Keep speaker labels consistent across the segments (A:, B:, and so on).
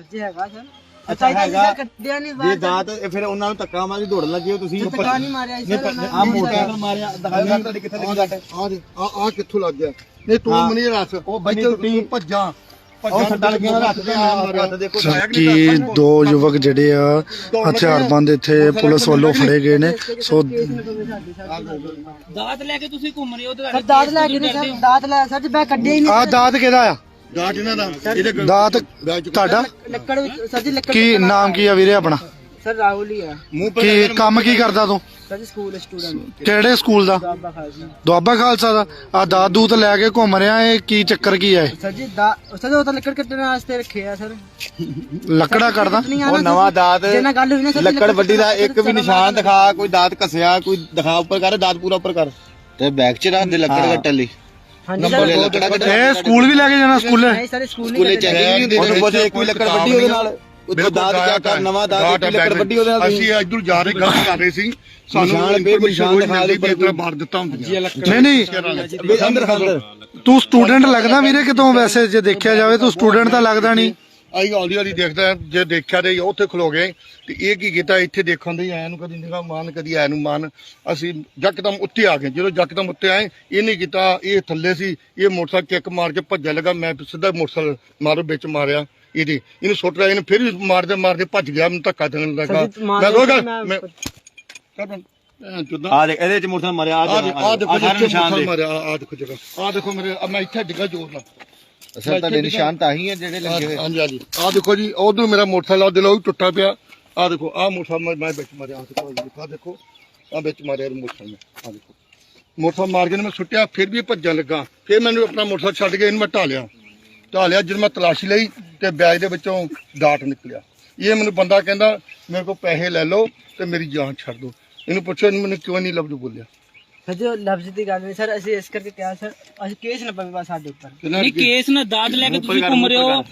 A: ਸੱਜੇ ਹੈਗਾ ਸਰ।
B: ਅੱਛਾ, ਹੈਗਾ।
A: ਕੱਟਿਆ ਨਹੀਂ
B: ਜੇ
A: ਬਾਹਰ
B: ਦਾਤ ਇਹ ਫਿਰ ਉਹਨਾਂ ਨੂੰ ਧੱਕਾ ਮਾਰੀ ਦੌੜਨ ਲੱਗੇ ਹੋ ਤੁਸੀਂ
A: ਧੱਕਾ ਨਹੀਂ ਮਾਰਿਆ ਸੀ ਸਰ ਉਹਨਾਂ
B: ਆ
A: ਨੇ।
B: ਮੋਟਰਸਾਈਕਲ ਮਾਰਿਆ ਦਿਖਾਈਆਂ ਤੁਹਾਡੀ ਕਿੱਥੇ ਲੱਗੀ ਸੱਟ
C: ਆ ਦੇ ਆ ਆ ਕਿੱਥੋਂ ਲੱਗ ਗਿਆ? ਨਹੀਂ ਤੂੰ
B: ਹਾਂ।
C: ਮਨੀ ਰਸ
B: ਉਹ ਬੰਨੀ
C: ਇੱਥੇ
B: ਟੁੱਟੀ।
C: ਤੂੰ ਭੱਜਾਂ।
B: ਉਹ ਸੱਟਾਂ ਲੱਗੀਆਂ ਰੱਖ ਦੇ ਹੱਥ ਦੇਖੋ ਆਇਆ ਕਿ
D: ਕਿ
B: ਨਹੀਂ
D: ਦੋ ਯੁਵਕ ਜਿਹੜੇ ਆ ਹਥਿਆਰਬੰਦ ਇੱਥੇ ਪੁਲਿਸ ਵੱਲੋਂ ਫੜੇ ਗਏ ਨੇ। ਸੋ
E: ਦਾਤ ਲੈ ਕੇ ਤੁਸੀਂ ਘੁੰਮ ਰਹੇ ਹੋ
A: ਦਾਤ ਲੈ ਕੇ ਨਹੀਂ ਸਰ ਦਾਤ ਲੈ ਸਰ ਮੈਂ ਕੱਢਿਆ ਹੀ ਨਹੀਂ
D: ਆ ਦਾਤ ਕਿਹਦਾ ਆ?
C: ਦਾਟ ਇਹਨਾਂ ਦਾ। ਇਹਦੇ
D: ਦਾਤ ਤੁਹਾਡਾ?
A: ਲੱਕੜ ਵਿੱਚ ਸਰ ਜੀ ਲੱਕੜ
D: ਕੀ ਨਾਮ ਕੀ ਆ ਵੀਰੇ ਆਪਣਾ?
A: ਸਰ ਰਾਹੁਲ ਹੀ ਆ।
C: ਮੂੰਹ ਪਰ
D: ਕੀ ਕੰਮ ਕੀ ਕਰਦਾ ਤੂੰ?
A: ਸਰ ਜੀ ਸਕੂਲ ਸਟੂਡੈਂਟ
D: ਕਿਹੜੇ ਸਕੂਲ ਦਾ?
A: ਖਾਲਸਾ।
D: ਦੁਆਬਾ ਖਾਲਸਾ ਦਾ। ਆ ਦਾਤ ਦੂਤ ਲੈ ਕੇ ਘੁੰਮ ਰਿਹਾ ਇਹ ਕੀ ਚੱਕਰ ਕੀ ਹੈ
A: ਸਰ ਜੀ ਦਾ ਸਰ ਉਹ ਤਾਂ ਲੱਕੜ ਕੱਟਣ ਵਾਸਤੇ ਰੱਖੇ ਆ ਸਰ।
D: ਲੱਕੜਾ ਕੱਢਦਾ
A: ਨਹੀਂ
B: ਉਹ ਨਵਾਂ ਦਾਤ
A: ਜੇ ਨਾਲ ਗੱਲ ਹੋਈ ਨਾ ਸਰ
B: ਲੱਕੜ ਵੱਡੀ ਦਾ ਇੱਕ ਵੀ ਨਿਸ਼ਾਨ ਦਿਖਾ ਕੋਈ ਦਾਤ ਘਸਿਆ ਕੋਈ ਦਿਖਾ ਉੱਪਰ ਕਰ ਦਾਤ ਪੂਰਾ ਉੱਪਰ ਕਰ।
F: ਤੇ ਬੈਗ ਚ ਰੱਖ ਦੇ ਲੱਕੜ ਕੱਟਣ ਲਈ।
A: ਹਾਂਜੀ ਸਰ।
D: ਇਹ ਸਕੂਲ ਵੀ ਲੈ ਕੇ ਜਾਣਾ ਸਕੂਲੇ?
A: ਨਹੀਂ ਸਰ ਸਕੂਲ
F: ਸਕੂਲੇ
A: ਨਹੀਂ
F: ਚੈਕਿੰਗ ਨਹੀਂ ਹੁੰਦੀ
B: ਉਹਨੂੰ ਪੁੱਛ ਇੱਕ ਵੀ ਲੱਕੜ ਵੱਡੀ ਉਹਦੇ ਨਾਲ। ਉਹ ਦਾਤ ਕਿਆ ਕਰ ਨਵਾਂ ਦਾਤ ਇੱਕ ਲੱਕੜ ਵੱਡੀ ਉਹਦੇ ਨਾਲ।
C: ਅਸੀਂ ਇੱਧਰ ਜਾ ਰਹੇ ਗੱਲ ਕਰ ਰਹੇ ਸੀ। ਸਾਨੂੰ
B: ਨਿਸ਼ਾਨ ਬੇ- ਨਿਸ਼ਾਨ ਦਿਖਾ ਦੇ
C: ਦੇ ਤਰ੍ਹਾਂ ਮਾਰ ਦਿੱਤਾ
D: ਨਹੀਂ ਨਹੀਂ।
B: ਅੰਦਰ
D: ਤੂੰ ਸਟੂਡੈਂਟ ਲੱਗਦਾ ਵੀਰੇ ਕਿਤੋਂ? ਵੈਸੇ ਜੇ ਦੇਖਿਆ ਜਾਵੇ ਤੂੰ ਸਟੂਡੈਂਟ ਤਾਂ ਲੱਗਦਾ ਨਹੀਂ।
C: ਆਈ ਹੌਲੀ ਹੌਲੀ ਦੇਖਦਾ ਹੈ, ਜੇ ਦੇਖਿਆ ਤੇ ਉੱਥੇ ਖਲੋ ਗਏ। ਤੇ ਇਹ ਕੀ ਕੀਤਾ ਇੱਥੇ ਦੇਖਣ ਦੇ ਆਇਆ ਨੂੰ ਕਦੀ ਨਿਗਾਹ ਮਾਨ ਕਦੀ ਆਇਆ ਨੂੰ ਮਾਨ। ਅਸੀਂ ਯਕਦਮ ਉੱਤੇ ਆ ਗਏ। ਜਦੋਂ ਯਕਦਮ ਉੱਤੇ ਆਏ ਇਹ ਨਹੀਂ ਕੀਤਾ ਇਹ ਥੱਲੇ ਸੀ ਇਹ ਮੋਟਰਸਾਈਕਲ ਕਿੱਕ ਮਾਰ ਕੇ ਭੱਜਣ ਲੱਗਾ। ਮੈਂ ਸਿੱਧਾ ਮੋਟਰਸਾਈਕਲ ਮਾਰੋ ਵਿੱਚ ਮਾਰਿਆ ਇਹਦੇ। ਇਹਨੂੰ ਸੁੱਟ ਰਿਹਾ ਇਹਨੂੰ ਫਿਰ ਵੀ ਮਾਰਦੇ ਮਾਰਦੇ ਭੱਜ ਗਿਆ ਮੈਨੂੰ ਧੱਕਾ ਦੇਣ ਲੱਗਾ।
A: ਸਰ ਜੀ, ਮਾਰ
C: ਮੈਂ ਰੋਗਾ
A: ਮੈਂ-
C: ਮੈਂ ਭੈਣ ਚੋਦਾਂ
B: ਆ ਦੇਖ ਇਹਦੇ ਚ ਮੋਟਰਸਾਈਕਲ ਮਾਰਿਆ ਆ
C: ਆ ਦੇਖੋ
B: ਸਾਰੇ ਨਿਸ਼ਾਨ ਦੇ।
C: ਆ ਦੇਖੋ ਜਗ੍ਹਾ। ਆ ਦੇਖੋ ਮੇਰੇ ਮੈਂ ਇੱਥੇ ਡਿੱਗਾ ਜ਼ੋਰ ਨਾਲ।
F: ਅਸਲ ਤੁਹਾਡੇ ਨਿਸ਼ਾਨ ਤਾਂ ਹੀ ਆ ਜਿਹੜੇ ਲੱਗੇ ਹੋਏ
C: ਹਾਂਜੀ ਹਾਂਜੀ। ਆ ਦੇਖੋ ਜੀ ਉਧਰ ਮੇਰਾ ਮੋਟਰਸਾਈਕਲ ਆ ਦਿਲੋਂ ਟੁੱਟਾ ਪਿਆ। ਆ ਦੇਖੋ ਆ ਮੋਟਰਸਾਈਕਲ ਮੈਂ- ਮੈਂ ਵਿੱਚ ਮਾਰਿਆ ਆ ਦੇਖੋ ਆ ਦੇਖੋ ਆ ਵਿੱਚ ਮਾਰਿਆ ਮੋਟਰਸਾਈਕਲ ਆ ਦੇਖੋ। ਮੋਟਰਸਾਈਕਲ ਮਾਰ ਕੇ ਮੈਂ ਸੁੱਟਿਆ ਫਿਰ ਵੀ ਭੱਜਣ ਲੱਗਾ। ਫਿਰ ਮੈਨੂੰ ਆਪਣਾ ਮੋਟਰਸਾਈਕਲ ਛੱਡ ਕੇ ਇਹਨੂੰ ਮੈਂ ਢਾਲਿਆ। ਢਾਲਿਆ ਜਦੋਂ ਮੈਂ ਤਲਾਸ਼ੀ ਲਈ ਤੇ ਬੈਗ ਦੇ ਵਿੱਚੋਂ ਡਾਟ ਨਿਕਲਿਆ। ਇਹ ਮੈਨੂੰ ਬੰਦਾ ਕਹਿੰਦਾ ਮੇਰੇ ਕੋਲ ਪੈਸੇ ਲੈ ਲਓ ਤੇ ਮੇਰੀ ਜਾਨ ਛੱਡ ਦਿਓ। ਇਹਨੂੰ ਪੁੱਛੋ ਇਹਨੂੰ ਮੈਨੂੰ ਕਿਉਂ ਨਹੀਂ ਲਫ਼ਜ਼ ਬੋਲਿਆ?
A: ਸਰ ਜੀ ਲਫ਼ਜ਼ ਦੀ ਗੱਲ ਨਹੀਂ ਸਰ ਅਸੀਂ ਇਸ ਕਰਕੇ ਕਿਹਾ ਸਰ ਅਸੀਂ ਕੇਸ ਨਾ ਪਵੇ ਬਸ ਸਾਡੇ ਉੱਪਰ।
E: ਨਹੀਂ ਕੇਸ ਨਾ ਦਾਤ ਲੈ ਕੇ ਤੁਸੀਂ ਘੁੰਮ ਰਹੇ ਹੋ।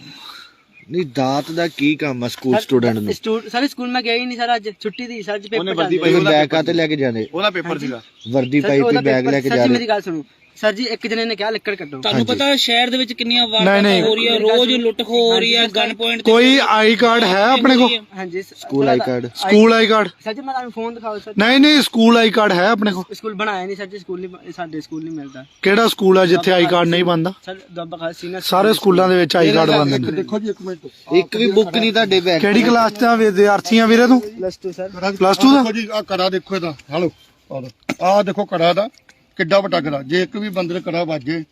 F: ਨਹੀਂ ਦਾਤ ਦਾ ਕੀ ਕੰਮ ਆ ਸਕੂਲ ਸਟੂਡੈਂਟ ਨੂੰ?
A: ਸਰ ਸਕੂਲ ਮੈਂ ਗਿਆ ਹੀ ਨਹੀਂ ਸਰ ਅੱਜ ਛੁੱਟੀ ਦੀ ਸਰ ਜੀ
B: ਉਹਨੇ
A: ਪੇਪਰ
B: ਵਰਦੀ
F: ਤੇ ਬੈਗ ਕਾਤੇ ਲੈ ਕੇ ਜਾਣੇ?
B: ਉਹਦਾ ਪੇਪਰ ਸੀਗਾ।
F: ਵਰਦੀ ਪਾਈ ਤੇ ਬੈਗ ਲੈ ਕੇ
A: ਸਰ
F: ਜਾ ਰਹੇ
A: ਮੇਰੀ ਗੱਲ ਸੁਣੋ। ਸਰ ਜੀ ਇੱਕ ਜਣੇ ਨੇ ਕਿਹਾ ਲੱਕੜ ਕੱਢੋ।
E: ਤੁਹਾਨੂੰ ਪਤਾ ਸ਼ਹਿਰ ਦੇ ਵਿੱਚ ਕਿੰਨੀਆਂ ਵਾਰਦਾਤਾਂ
D: ਨਹੀਂ।
E: ਹੋ ਰਹੀਆਂ ਰੋਜ਼ ਲੁੱਟ ਖੋ ਹੋ ਰਹੀ ਹੈ ਗਨ ਪੁਆਇੰਟ
D: ਕੋਈ ਆਈ ਕਾਰਡ ਹੈ ਆਪਣੇ ਕੋਲ?
A: ਹਾਂਜੀ
F: school I card
D: school I card
A: sir ji ਮੈਂ ਤੁਹਾਨੂੰ ਫੋਨ ਦਿਖਾਓ ਸਰ।
D: ਨਹੀਂ ਨਹੀਂ ਸਕੂਲ ਆਈ ਕਾਰਡ ਹੈ ਆਪਣੇ ਕੋਲ।
A: ਸਕੂਲ ਬਣਾਇਆ ਨਹੀਂ ਸਰ ਜੀ ਸਕੂਲ ਨਹੀਂ ਸਾਡੇ ਸਕੂਲ ਨਹੀਂ ਮਿਲਦਾ।
D: ਕਿਹੜਾ ਸਕੂਲ ਆ ਜਿੱਥੇ ਆਈ ਕਾਰਡ ਨਹੀਂ ਬਣਦਾ?
A: ਸਰ ਦੋਬਾ ਖਾਸ ਸੀਨੀਅਰ
D: ਸਾਰੇ ਸਕੂਲਾਂ ਦੇ ਵਿੱਚ ਆਈ ਕਾਰਡ ਬਣਦੇ ਨੇ।
C: ਦੇਖੋ ਜੀ ਇੱਕ ਮਿੰਟ।
F: ਇੱਕ ਵੀ ਬੁੱਕ ਨਹੀਂ ਤੁਹਾਡੇ ਬੈਗ
D: ਕਿਹੜੀ ਕਲਾਸ ਆ ਵਿਦਿਆਰਥੀ ਆ ਵੀਰੇ ਤੂੰ?
A: ਪਲੱਸ 2 ਸਰ
D: Plus two ਦਾ?
C: ਦੇਖੋ ਜੀ ਆ ਕੜਾ ਦੇਖੋ ਇਹਦਾ। ਹਲੋ। ਆ ਦੇਖੋ ਕੜਾ ਦਾ। ਕਿੱਡਾ ਵੱਡਾ ਕੜਾ ਜੇ ਇੱਕ ਵੀ ਬੰਦੇ ਦਾ ਕੜਾ ਵੱਜੇ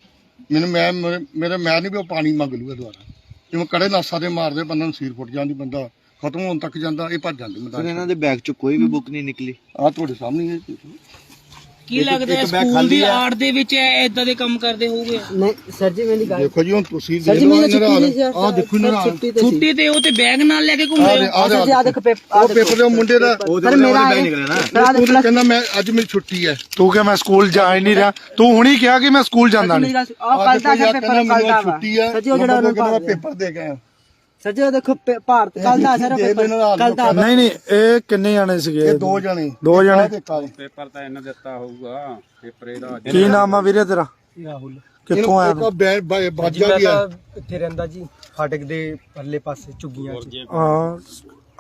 C: ਮੈਨੂੰ ਮੈਂ ਮੇਰੇ- ਮੈਂ ਨਹੀਂ ਵੀ ਉਹ ਪਾਣੀ ਮੰਗ ਲੂਗਾ ਦੁਆਰਾ ਜਿਵੇਂ ਕੜੇ ਨਾਸਾ ਦੇ ਮਾਰਦੇ ਬੰਦੇ ਨੂੰ ਸੀਰ ਫੁੱਟ ਜਾਂਦੀ ਬੰਦਾ ਖਤਮ ਹੋਣ ਤੱਕ ਜਾਂਦਾ ਇਹ ਭੱਜ ਜਾਂਦੇ। ਮੈਦਾਨ
F: ਇਹਨਾਂ ਦੇ ਬੈਗ ਚ ਕੋਈ ਵੀ ਬੁੱਕ ਨਹੀਂ ਨਿਕਲੀ।
C: ਆ ਤੁਹਾਡੇ ਸਾਹਮਣੇ ਹੀ।
E: ਕੀ ਲੱਗਦਾ ਹੈ
B: ਇੱਕ
E: ਸਕੂਲ
B: ਖਾਲੀ
E: ਦੀ। ਆੜ ਦੇ ਵਿੱਚ ਇਦਾਂ ਦੇ ਕੰਮ ਕਰਦੇ ਹੋਗੇ
A: ਨਹੀਂ ਸਰ ਜੀ ਮੇਰੀ ਗੱਲ
C: ਦੇਖੋ ਜੀ ਹੁਣ ਤੁਸੀਂ
A: ਸਰ
C: ਦੇਖ
A: ਜੀ
C: ਲਓ
A: ਮੇਰੀ
C: ਆ ਦੇਖੋ ਇਹਨਾਂ
A: ਛੁੱਟੀ ਤੇ ਸੀ।
E: ਛੁੱਟੀ ਤੇ ਉਹ ਤੇ ਬੈਗ ਨਾਲ ਲੈ ਕੇ ਘੁੰਮ
C: ਆ
E: ਹੋ?
C: ਆ
A: ਜੀ ਆ ਦੇਖੋ ਪੇਪਰ
C: ਉਹ ਪੇਪਰ ਦੇ ਮੁੰਡੇ ਦਾ
B: ਉਹਦੇ
A: ਸਰ ਮੇਰਾ
C: ਉਹ ਕਹਿੰਦਾ ਮੈਂ ਅੱਜ ਮੇਰੀ ਛੁੱਟੀ ਹੈ।
D: ਤੂੰ ਕਿ ਮੈਂ ਸਕੂਲ ਜਾ ਹੀ ਨਹੀਂ ਰਿਹਾ। ਤੂੰ ਹੁਣੀ ਕਿਹਾ ਕਿ ਮੈਂ ਸਕੂਲ ਜਾਂਦਾ
A: ਮੇਰੀ
D: ਨਹੀਂ।
A: ਗੱਲ ਆ ਕੱਲ ਦਾ ਸਰ ਪੇਪਰ ਕੱਲ ਦਾ ਵਾ।
C: ਛੁੱਟੀ ਹੈ।
A: ਸਰ ਜੀ ਉਹ ਜਿਹੜਾ
C: ਉਹਨੂੰ
A: ਉਹਨੂੰ
C: ਕਹਿੰਦਾ ਪੇਪਰ ਦੇ ਕੇ
A: ਜੀ ਉਹ ਦੇਖੋ ਪੇ- ਭਾਰਤ ਕੱਲ ਦਾ ਸਰ
C: ਦੇ
A: ਪੇਪਰ
C: ਦੇਣ ਨਾਲ
A: ਕੱਲ ਦਾ
D: ਨਹੀਂ ਨਹੀਂ ਇਹ ਕਿੰਨੇ ਜਾਣੇ ਸੀਗੇ?
C: ਇਹ ਦੋ ਜਣੇ।
D: ਦੋ ਜਣੇ?
C: ਆ ਤੇ ਆ।
G: ਪੇਪਰ ਤਾਂ ਇਹਨੇ ਦਿੱਤਾ ਹੋਊਗਾ ਪੇਪਰ ਇਹਦਾ
D: ਕੀ ਨਾਮ ਆ ਵੀਰੇ ਤੇਰਾ?
A: ਰਾਹੁਲ।
D: ਕਿੱਥੋਂ ਆਇਆ
C: ਇੱਕ ਬੈ- ਬਾਜਾ ਵੀ ਹੈ
A: ਇੱਥੇ ਰਹਿੰਦਾ ਜੀ ਫਾਟਕ ਦੇ ਪਰਲੇ ਪਾਸੇ ਝੁੱਗੀਆਂ ਚ।
D: ਹਾਂ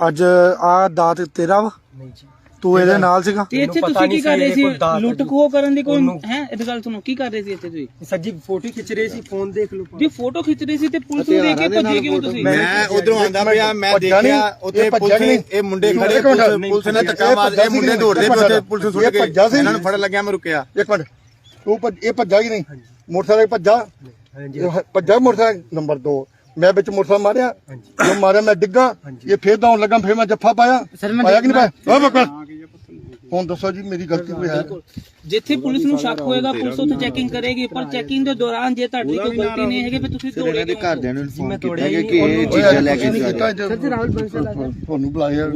D: ਅੱਜ ਆ ਦਾਤ ਤੇਰਾ ਵਾ?
A: ਨਹੀਂ ਜੀ।
D: ਤੂੰ ਇਹਦੇ ਨਾਲ ਸੀਗਾ?
E: ਤੇ ਇੱਥੇ ਤੁਸੀਂ ਕੀ ਕਰ ਰਹੇ ਸੀ? ਲੁੱਟ ਖੋ ਕਰਨ ਦੀ ਕੋਈ ਹੈ? ਇਹ ਗੱਲ ਸੁਣੋ ਕੀ ਕਰ ਰਹੇ ਸੀ ਇੱਥੇ ਤੁਸੀਂ?
A: ਸਰ ਜੀ ਫੋਟੋ ਖਿੱਚ ਰਹੇ ਸੀ ਫੋਨ ਦੇਖ ਲਓ
E: ਜੀ ਫੋਟੋ ਖਿੱਚ ਰਹੇ ਸੀ ਤੇ ਪੁਲਿਸ ਨੂੰ ਦੇਖ ਕੇ ਭੱਜੇ ਕਿਉਂ ਤੁਸੀਂ?
B: ਮੈਂ ਉਧਰੋਂ ਆਂਦਾ ਪਿਆ ਮੈਂ ਦੇਖਿਆ ਉੱਥੇ ਪੁਲਿਸ ਨੇ। ਇਹ ਮੁੰਡੇ ਖੜੇ ਪੁਲਿਸ ਨੇ ਧੱਕਾ ਮਾਰ ਇਹ ਮੁੰਡੇ ਦੌੜਦੇ ਪਏ ਉੱਥੇ ਪੁਲਿਸ ਸੁੱਟ
C: ਭੱਜਾ ਸੀ।
B: ਕੇ ਇਹਨਾਂ ਨੂੰ ਫੜਨ ਲੱਗਿਆ ਮੈਂ ਰੁਕਿਆ।
C: ਇੱਕ ਮਿੰਟ। ਤੂੰ ਭੱਜ- ਇਹ ਭੱਜਾ ਹੀ ਨਹੀਂ। ਮੋਟਰਸਾਈਕਲ ਭੱਜਾ। ਭੱਜਾ ਮੋਟਰਸਾਈਕਲ ਨੰਬਰ 2 ਮੈਂ ਵਿੱਚ ਮੋਟਰਸਾਈਕਲ ਮਾਰਿਆ। ਜਦੋਂ ਮਾਰਿਆ ਮੈਂ ਡਿੱਗਾ। ਇਹ ਫੇਰ ਦੌਣ ਲੱਗਾ ਫੇਰ ਮੈਂ ਜੱਫਾ ਪਾਇਆ। ਪਾਇਆ ਕਿ ਨਹੀਂ ਪਾਇਆ? ਓ ਬੱਕਰ। ਹੁਣ ਦੱਸੋ ਜੀ ਮੇਰੀ ਗਲਤੀ ਕੋਈ ਹੈ?
E: ਜਿੱਥੇ ਪੁਲਿਸ ਨੂੰ ਸ਼ੱਕ ਹੋਏਗਾ ਪੁਲਿਸ ਉੱਥੇ ਚੈਕਿੰਗ ਕਰੇਗੀ ਪਰ ਚੈਕਿੰਗ ਦੇ ਦੌਰਾਨ ਜੇ ਤੁਹਾਡੀ ਕੋਈ ਗਲਤੀ ਨਹੀਂ ਹੈਗੀ ਫਿਰ ਤੁਸੀਂ ਦੌੜੇ
F: ਦੇ? ਘਰਦਿਆਂ ਨੂੰ ਇਨਫੋਰਮ ਕੀਤਾ ਗਿਆ ਕਿ ਇਹ ਚੀਜ਼ਾਂ ਲੈ ਕੇ ਜਾ ਰਹੇ
A: ਸਰ ਜੀ ਰਾਹੁਲ ਬੰਸਲ
C: ਤੁਹਾਨੂੰ ਬੁਲਾਇਆ।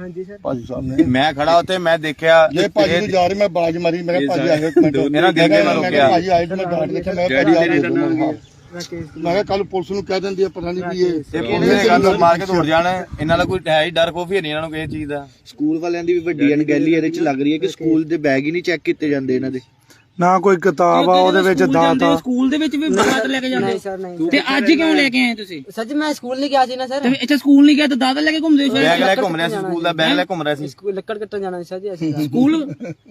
A: ਹਾਂਜੀ ਸਰ।
C: ਭਾਜੀ ਸਾਹਿਬ ਨੇ।
B: ਮੈਂ ਖੜਾ ਉੱਥੇ ਮੈਂ ਦੇਖਿਆ
C: ਇਹ ਭਾਜੀ ਨੂੰ ਜਾ ਰਹੀ ਮੈਂ ਬਾਜ ਮਾਰੀ ਮੈਂ ਕਿਹਾ ਭਾਜੀ ਆਇਓ ਇੱਕ ਮਿੰਟ।
B: ਇਹਨਾਂ ਦੇ ਅੱਗੇ ਮੈਂ
C: ਕਿਹਾ
B: ਰੁਕਿਆ।
C: ਭਾਜੀ ਆਏ ਮੈਂ ਗਾਰਡ ਦੇਖਿਆ ਮੈਂ ਭਾਜੀ ਆਏ ਮੈਂ ਕਿਹਾ ਕੱਲ ਪੁਲਿਸ ਨੂੰ ਕਹਿ ਦਿੰਦੀ ਆ ਪਤਾ ਨਹੀਂ ਵੀ ਇਹ।
B: ਪੁਲਿਸ ਨੇ ਗੱਲ ਮਾਰ ਕੇ ਦੌੜ ਜਾਣਾ ਇਹਨਾਂ ਦਾ ਕੋਈ ਹੈ ਹੀ ਡਰ ਖੋਫ ਹੀ ਨਹੀਂ ਇਹਨਾਂ ਨੂੰ ਕਿਸੇ ਚੀਜ਼ ਦਾ।
F: ਸਕੂਲ ਵਾਲਿਆਂ ਦੀ ਵੀ ਵੱਡੀ ਅਣਗਹਿਲੀ ਇਹਦੇ ਚ ਲੱਗ ਰਹੀ ਹੈ ਕਿ ਸਕੂਲ ਦੇ ਬੈਗ ਹੀ ਨਹੀਂ ਚੈੱਕ ਕੀਤੇ ਜਾਂਦੇ ਇਹਨਾਂ ਦੇ।
D: ਨਾ ਕੋਈ ਕਿਤਾਬ ਆ ਉਹਦੇ ਵਿੱਚ
E: ਸਕੂਲ
D: ਦਾਤ।
E: ਸਕੂਲ ਦੇ ਵਿੱਚ ਵੀ ਦਾਤ ਲੈ ਕੇ ਜਾਂਦੇ
A: ਨਹੀਂ
E: ਹੋ?
A: ਸਰ ਨਹੀਂ
E: ਤੇ ਅੱਜ ਕਿਉਂ ਲੈ ਕੇ ਆਏ ਤੁਸੀਂ?
A: ਜੀ ਮੈਂ ਸਕੂਲ ਨਹੀਂ ਗਿਆ ਸੀ ਨਾ ਸਰ।
E: ਤੇ ਅੱਛਾ ਸਕੂਲ ਨਹੀਂ ਗਿਆ ਤਾਂ ਦਾਦਾ ਲੈ ਕੇ ਘੁੰਮਦੇ ਹੋ
B: ਬੈਗ ਲੈ ਕੇ ਘੁੰਮ ਰਿਹਾ ਸੀ ਸਕੂਲ ਦਾ ਬੈਗ ਲੈ ਕੇ ਘੁੰਮ ਰਿਹਾ ਸੀ।
A: ਸਕੂਲ ਲੱਕੜ ਕੱਟਣ ਜਾਣਾ ਸੀ ਸਰ ਜੀ ਅਸੀਂ ਤਾਂ।
E: ਸਕੂਲ?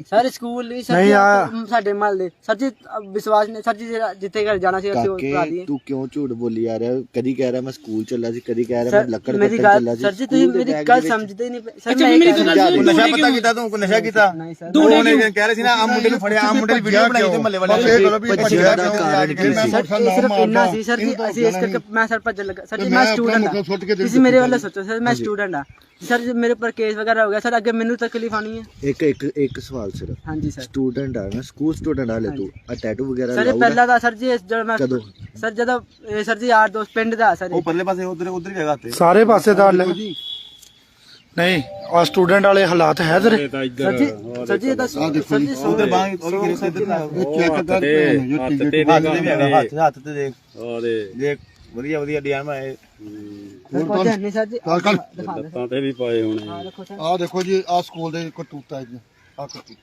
A: ਸਰ ਸਕੂਲ ਨਹੀਂ ਸਰ
D: ਨਹੀਂ
A: ਜੀ,
D: ਆ-
A: ਸਾਡੇ ਮਹੱਲੇ। ਦੇ ਸਰ ਜੀ ਵਿਸ਼ਵਾਸ ਨਹੀਂ ਸਰ ਜੀ ਜਿੱਥੇ ਘਰ ਜਾਣਾ ਸੀ ਅਸੀਂ ਉਹ ਕਰਾ ਦਈਏ।
F: ਤੂੰ ਕਿਉਂ ਝੂਠ ਬੋਲੀ ਆ ਰਿਹਾ? ਕਦੀ ਕਹਿ ਰਿਹਾ ਮੈਂ ਸਕੂਲ ਚੱਲਾ ਸੀ ਕਦੀ ਕਹਿ ਰਿਹਾ ਮੈਂ ਲੱਕੜ
A: ਮੇਰੀ
F: ਕੱਟਣ ਚੱਲਾ
A: ਗੱਲ
F: ਸੀ।
A: ਸਰ ਜੀ ਤੁਸੀਂ ਮੇਰੀ ਗੱਲ ਸਮਝਦੇ ਹੀ ਨਹੀਂ। ਸਰ ਮੈਂ
B: ਨਸ਼ਾ ਪਤਾ ਕੀਤਾ ਤੂੰ ਨਸ਼ਾ ਕੀਤਾ?
A: ਨਹੀਂ ਸਰ।
B: ਉਹਨੇ ਕਹਿ ਰਹੇ ਸੀ ਨਾ ਆ ਮੁੰਡੇ ਨੂੰ ਫੜਿਆ ਆ ਮੁੰਡੇ ਦੀ ਵੀਡੀਓ ਬਣਾਈ ਤੇ ਮੱਲੇ ਨੇ
F: ਭੱਜਿਆ ਦਾ? ਕਾਰਨ ਕੀ
C: ਮੈਂ
F: ਸੀ?
A: ਸਿਰਫ ਇੰਨਾ। ਸੀ ਸਰ
C: ਤਾਂ
A: ਅਸੀਂ ਇਸ ਕਰਕੇ ਮੈਂ ਸਰ ਭੱਜਣ ਲੱਗਾ। ਸਰ
C: ਮੈਂ
A: ਸਟੂਡੈਂਟ
C: ਕੇ ਦੇ
A: ਤੁਸੀਂ ਮੇਰੇ ਵੱਲੋਂ ਸੋਚੋ ਸਰ ਮੈਂ ਸਟੂਡੈਂਟ ਆ ਸਰ ਜੀ ਮੇਰੇ ਉੱਪਰ ਕੇਸ ਵਗੈਰਾ ਹੋ ਗਿਆ। ਸਰ ਅੱਗੇ ਮੈਨੂੰ ਤਕਲੀਫ ਆਣੀ ਹੈ।
F: ਇੱਕ ਇੱਕ ਇੱਕ ਸਵਾਲ ਸਿਰਫ।
A: ਹਾਂਜੀ ਸਰ।
F: ਸਟੂਡੈਂਟ ਆ ਨਾ ਸਕੂਲ ਸਟੂਡੈਂਟ ਆ ਲੈ ਤੂੰ। ਆ ਟੈਟੂ ਵਗੈਰਾ
A: ਸਰ ਪਹਿਲਾਂ ਦਾ ਸਰ ਜੀ ਜਦੋਂ ਮੈਂ
F: ਕਦੋਂ?
A: ਸਰ ਜਦੋਂ ਇਹ ਸਰ ਜੀ ਯਾਰ ਦੋਸਤ ਪਿੰਡ ਦਾ ਸਰ
B: ਉਹ ਪਰਲੇ ਪਾਸੇ ਉਧਰ ਉਧਰ ਹੀ ਹੈਗਾ ਤੇ
D: ਸਾਰੇ ਪਾਸੇ ਦਾ ਲੈ ਨਹੀਂ ਆ ਸਟੂਡੈਂਟ ਵਾਲੇ ਹਾਲਾਤ ਹੈ ਤੇਰੇ।
G: ਤਾਂ ਇੱਧਰ
A: ਜੀ ਸਰ ਜੀ ਇਹ ਤਾਂ ਸਰ ਜੀ
B: ਉਧਰ ਬਾਂਹ ਉਹਦੀ ਕਿਰੇ ਸੇ ਇੱਧਰ
C: ਚੈੱਕ ਕਰ
G: ਤੇ ਹੱਥ ਤੇ
B: ਹੱਥ ਤੇ ਵੀ ਹੈਗਾ ਹੱਥ ਹੱਥ ਤੇ ਦੇਖ।
G: ਉਹਦੇ
B: ਦੇਖ ਵਧੀਆ ਵਧੀਆ ਡਿਜ਼ਾਈਨ ਬਣਾਏ
A: ਪਹੁੰਚਿਆ ਨਹੀਂ ਸਰ ਜੀ
C: ਚੱਲ ਚੱਲ
A: ਦਿਖਾ ਦੇ
G: ਲੱਤਾਂ ਤੇ ਵੀ ਪਾਏ ਹੋਣੇ
A: ਆ। ਦੇਖੋ ਸਰ।
C: ਆਹ ਦੇਖੋ ਜੀ ਆਹ ਸਕੂਲ ਦੇ ਜੀ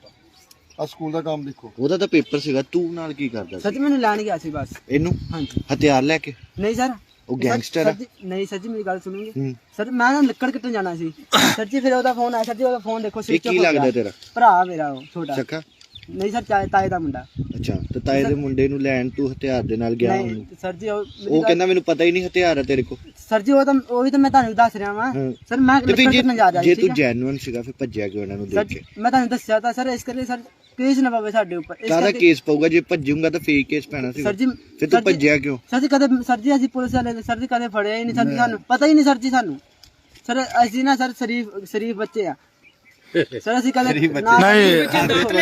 C: ਸਕੂਲ ਕੰਮ ਦੇਖੋ।
F: ਉਹਦਾ ਤਾਂ ਪੇਪਰ ਸੀਗਾ ਤੂੰ ਨਾਲ ਕੀ ਕਰਦਾ
A: ਮੈਨੂੰ ਲੈਣ ਗਿਆ ਸੀ ਬਸ।
F: ਇਹਨੂੰ?
A: ਹਾਂਜੀ।
F: ਹਥਿਆਰ ਲੈ ਕੇ?
A: ਨਹੀਂ ਸਰ
F: ਉਹ ਗੈਂਗਸਟਰ ਆ।
A: ਜੀ ਨਹੀਂ ਸਰ ਜੀ ਮੇਰੀ ਗੱਲ ਸੁਣੋਗੇ?
F: ਹੂੰ।
A: ਸਰ ਮੈਂ ਨਾ ਲੱਕੜ ਕੱਟਣ ਜਾਣਾ ਸੀ। ਸਰ ਜੀ ਫਿਰ ਉਹਦਾ ਫੋਨ ਆਇਆ। ਸਰ ਜੀ ਉਹਦਾ ਫੋਨ ਦੇਖੋ ਸਵਿਚ
F: ਕੀ ਲੱਗਦਾ ਤੇਰਾ?
A: ਭਰਾ ਮੇਰਾ ਉਹ ਛੋਟਾ।
F: ਚੱਕਾ
A: ਨਹੀਂ ਸਰ ਤਾਏ ਦਾ ਮੁੰਡਾ।
F: ਅੱਛਾ ਤੇ ਤਾਏ ਦੇ ਮੁੰਡੇ ਨੂੰ ਲੈਣ ਤੂੰ ਹਥਿਆਰ ਦੇ ਨਾਲ ਗਿਆ
A: ਨਹੀਂ
F: ਉਹਨੂੰ?
A: ਸਰ ਜੀ ਉਹ
F: ਕਹਿੰਦਾ ਮੈਨੂੰ ਪਤਾ ਹੀ ਨਹੀਂ ਹਥਿਆਰ ਆ ਤੇਰੇ ਕੋਲ।
A: ਸਰ ਜੀ ਉਹ ਤਾਂ ਉਹ ਵੀ ਤਾਂ ਮੈਂ ਤੁਹਾਨੂੰ ਦੱਸ ਰਿਹਾ ਵਾਂ।
F: ਹਾਂ।
A: ਸਰ ਮੈਂ
F: ਤੇ
A: ਲੱਕੜ
F: ਜੇ
A: ਕੱਟਣ ਜਾ ਰਿਹਾ
F: ਜੇ
A: ਸੀ
F: ਤੂੰ
A: ਠੀਕ ਹੈ?
F: ਜੈਨੂਇਨ ਸੀਗਾ ਫਿਰ ਭੱਜਿਆ ਕਿਉਂ ਇਹਨਾਂ ਨੂੰ ਦੇਖ ਕੇ?
A: ਮੈਂ ਤੁਹਾਨੂੰ ਦੱਸਿਆ ਤਾਂ ਸਰ ਇਸ ਕਰਕੇ ਸਰ ਕੇਸ ਨਾ ਪਵੇ ਸਾਡੇ ਉੱਪਰ। ਇਸ
F: ਕਾਹਦਾ
A: ਕਰਕੇ-
F: ਕੇਸ ਪਊਗਾ? ਜੇ ਭੱਜੂਗਾ ਤਾਂ ਫੇਕ ਕੇਸ ਪੈਣਾ ਸੀਗਾ।
A: ਸਰ ਜੀ
F: ਫਿਰ
A: ਸਰ
F: ਤੂੰ
A: ਜੀ-
F: ਭੱਜਿਆ ਕਿਉਂ?
A: ਸਰ ਜੀ ਕਦੇ ਸਰ ਜੀ ਅਸੀਂ ਪੁਲਿਸ ਵਾਲੇ ਨੇ ਸਰ ਜੀ ਕਦੇ ਫੜਿਆ ਹੀ ਨਹੀਂ ਸਰ ਜੀ ਸਾਨੂੰ। ਪਤਾ ਹੀ ਨਹੀਂ ਸਰ ਜੀ ਸਾਨੂੰ। ਸਰ ਅਸੀਂ ਨਾ ਸਰ ਸ਼ਰੀਫ ਸ਼ਰੀਫ ਬੱਚੇ ਆ। ਸਰ ਅਸੀਂ ਕਦੇ
D: ਨਹੀਂ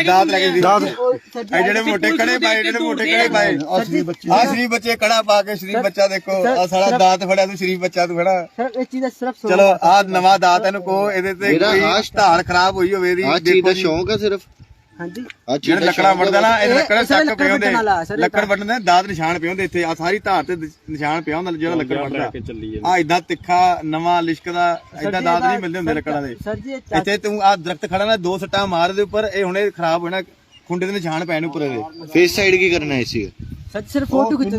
B: ਦਾਤ ਲੈ ਕੇ
D: ਦਾਦ
A: ਉਹ ਸਰ ਜੀ
B: ਜਿਹੜੇ ਮੋਟੇ ਕੜੇ ਪਾਏ ਜਿਹੜੇ ਮੋਟੇ ਕੜੇ ਪਾਏ।
C: ਆਹ ਸ਼ਰੀਫ ਬੱਚੇ।
B: ਆ ਸ਼ਰੀਫ ਬੱਚੇ ਕੜਾ ਪਾ ਕੇ ਸ਼ਰੀਫ ਬੱਚਾ ਦੇਖੋ। ਆ ਸਾਲਾ ਦਾਤ ਫੜਿਆ ਤੂੰ ਸ਼ਰੀਫ ਬੱਚਾ ਤੂੰ ਖੜਾ।
A: ਸਰ ਇਸ ਚੀਜ਼ ਦਾ ਸਿਰਫ ਸੋਚ-
B: ਚਲੋ ਆ ਨਵਾਂ ਦਾਤ ਇਹਨੂੰ ਕੋ ਇਹਦੇ ਤੇ
F: ਇਹਦਾ
B: ਕੋਈ
F: ਆਹ
B: ਧਾਰ ਖਰਾਬ ਹੋਈ ਹੋਵੇ
F: ਆ ਚੀਜ਼ ਦਾ ਸ਼ੌਂਕ ਆ ਸਿਰਫ।
A: ਹਾਂਜੀ।
B: ਜਿਹੜੇ
F: ਦਾ
B: ਲੱਕੜਾਂ
F: ਸ਼ੌਂਕ
B: ਵੜਦਾ ਨਾ ਇਹ ਲੱਕੜ
A: ਸਾਰੇ
B: ਚੱਕ
A: ਲੱਕੜ
B: ਪਏ ਹੁੰਦੇ
A: ਵੱਢਣ ਵਾਲਾ, ਸਰ, ਇਹ
B: ਲੱਕੜ
A: ਤਾਂ-
B: ਵੱਢਣ ਦੇ ਦਾਤ ਨਿਸ਼ਾਨ ਪਏ ਹੁੰਦੇ ਇੱਥੇ। ਆ ਸਾਰੀ ਧਾਰ ਤੇ ਨਿਸ਼ਾਨ ਪਿਆ ਹੁੰਦਾ ਜਿਹੜਾ ਲੱਕੜ ਵੱਢਦਾ ਆ ਇਦਾਂ ਤਿੱਖਾ ਨਵਾਂ ਲਿਸ਼ਕਦਾ ਇਦਾਂ ਦਾਤ ਨਹੀਂ ਮਿਲਦੇ ਹੁੰਦੇ ਲੱਕੜਾਂ ਦੇ। ਇੱਥੇ ਤੂੰ ਆ ਦਰਖਤ ਖੜਾ ਨਾ ਦੋ ਸੱਟਾਂ ਮਾਰ ਦੇ ਉੱਪਰ ਇਹ ਹੁਣੇ ਖਰਾਬ ਹੋਣਾ ਖੁੰਡੇ ਦੇ ਨਿਸ਼ਾਨ ਪੈਣ ਉੱਪਰ ਇਹਦੇ।
F: ਫੇਸ ਸਾਈਡ ਕੀ ਕਰਨਾ ਹੈ ਸੀ
A: ਸਰ ਸਿਰਫ ਫੋਟੋ ਖਿੱਚ।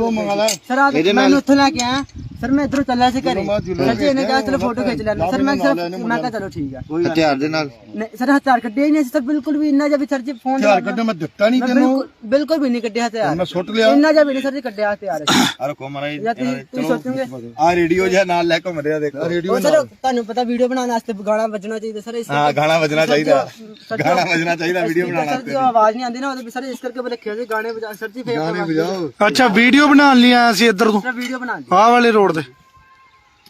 A: ਸਰ ਆ ਮੈਂ ਉੱਥੇ ਲੈ ਕੇ ਆਇਆ। ਸਰ ਮੈਂ ਇਧਰੋਂ ਚੱਲਿਆ ਸੀ ਘਰੇ।
C: ਮੈਂ
A: ਸਰ ਜੀ ਇਹਨੇ ਕਿਹਾ ਚਲੋ ਫੋਟੋ ਖਿੱਚ ਲੈਣਾ ਸਰ ਮੈਂ ਸਿਰਫ ਮੈਂ ਕਿਹਾ ਚਲੋ ਠੀਕ ਆ।
F: ਹਥਿਆਰ ਦੇ ਨਾਲ।
A: ਨਹੀਂ ਸਰ ਹਥਿਆਰ ਕੱਢਿਆ ਹੀ ਨਹੀਂ ਸੀ ਸਰ ਬਿਲਕੁਲ ਵੀ ਇੰਨਾ ਜਿਹਾ ਵੀ ਸਰ ਜੀ ਫੋਨ
C: ਹਥਿਆਰ ਕੱਢੇ ਮੈਂ ਦਿੱਤਾ ਨਹੀਂ
A: ਮੈਂ
C: ਤੈਨੂੰ।
A: ਬਿਲਕੁਲ ਵੀ ਨਹੀਂ ਕੱਢਿਆ ਹਥਿਆਰ।
C: ਮੈਂ ਸੁੱਟ ਲਿਆ।
A: ਇੰਨਾ ਜਿਹਾ ਵੀ ਨਹੀਂ ਸਰ ਜੀ ਕੱਢਿਆ ਹਥਿਆਰ
B: ਆ ਰੱਖੋ ਮਹਾਰਾਜ
A: ਜਾਂ ਤੁਸੀਂ ਤੁਸੀਂ ਸੋਚੋਗੇ?
B: ਆ ਰੇਡੀਓ ਜਿਹਾ ਨਾਲ ਲੈ ਘੁੰਮ ਰਿਹਾ ਦੇਖੋ।
C: ਰੇਡੀਓ
A: ਸਰ ਤੁਹਾਨੂੰ ਪਤਾ ਵੀਡੀਓ ਬਣਾਉਣ ਵਾਸਤੇ ਗਾਣਾ ਵੱਜਣਾ ਚਾਹੀਦਾ ਸਰ ਇਸ
B: ਹਾਂ ਗਾਣਾ ਵੱਜਣਾ
A: ਸਰ ਜੀ,
B: ਚਾਹੀਦਾ।
A: ਸਰ
B: ਗਾਣਾ ਵੱਜਣਾ ਚਾਹੀਦਾ ਵੀਡੀਓ ਬਣਾਉਣ
A: ਸਰ ਜੀ ਆਵਾਜ਼ ਨਹੀਂ ਆਉਂਦੀ ਨਾ ਉਹਦੇ ਸਰ ਇਸ ਕਰਕੇ ਉਹ ਰੱਖਿਆ ਸੀ ਗਾਣੇ ਵਜਾ ਸਰ ਜੀ ਫੇਰ
C: ਗਾਣੇ ਵਜਾਓ।
D: ਅੱਛਾ ਵੀਡੀਓ ਬਣਾਉਣ ਲਈ ਆਇਆ ਸੀ ਇੱਧਰ ਤੋਂ?
A: ਸਰ ਵੀਡੀਓ ਬਣਾ ਦੀ
D: ਆਹ ਵਾਲੇ ਰੋਡ ਤੇ